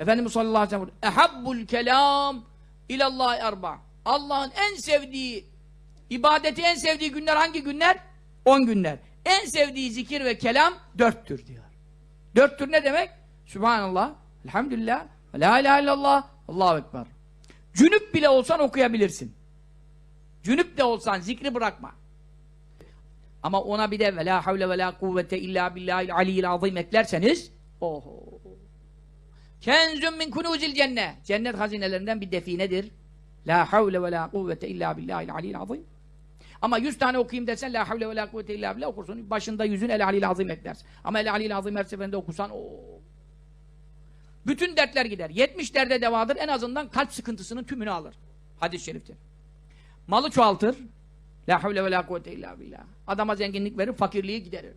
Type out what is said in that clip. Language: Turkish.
Efendimiz sallallahu aleyhi ve sellem Ehabbul kelam ilallahi erba. Allah'ın en sevdiği ibadeti en sevdiği günler hangi günler? On günler. En sevdiği zikir ve kelam dörttür diyor. Dörttür ne demek? Subhanallah, elhamdülillah, la ilahe illallah, Allahu Ekber. Cünüp bile olsan okuyabilirsin. Cünüp de olsan zikri bırakma. Ama ona bir de ve la havle ve la kuvvete illa billahil aliyyil azim eklerseniz oho. Kenzun min kunuzil cennet. Cennet hazinelerinden bir definedir. La havle ve la kuvvete illa billahil aliyyil azim. Ama yüz tane okuyayım desen la havle ve la kuvvete illa billah okursun. Başında yüzün el aliyyil azim eklersin. Ama el aliyyil azim her seferinde okursan o bütün dertler gider. 70 derde devadır. En azından kalp sıkıntısının tümünü alır. Hadis-i şerifte. Malı çoğaltır. La havle ve la kuvvete illa billah. Adama zenginlik verir, fakirliği giderir.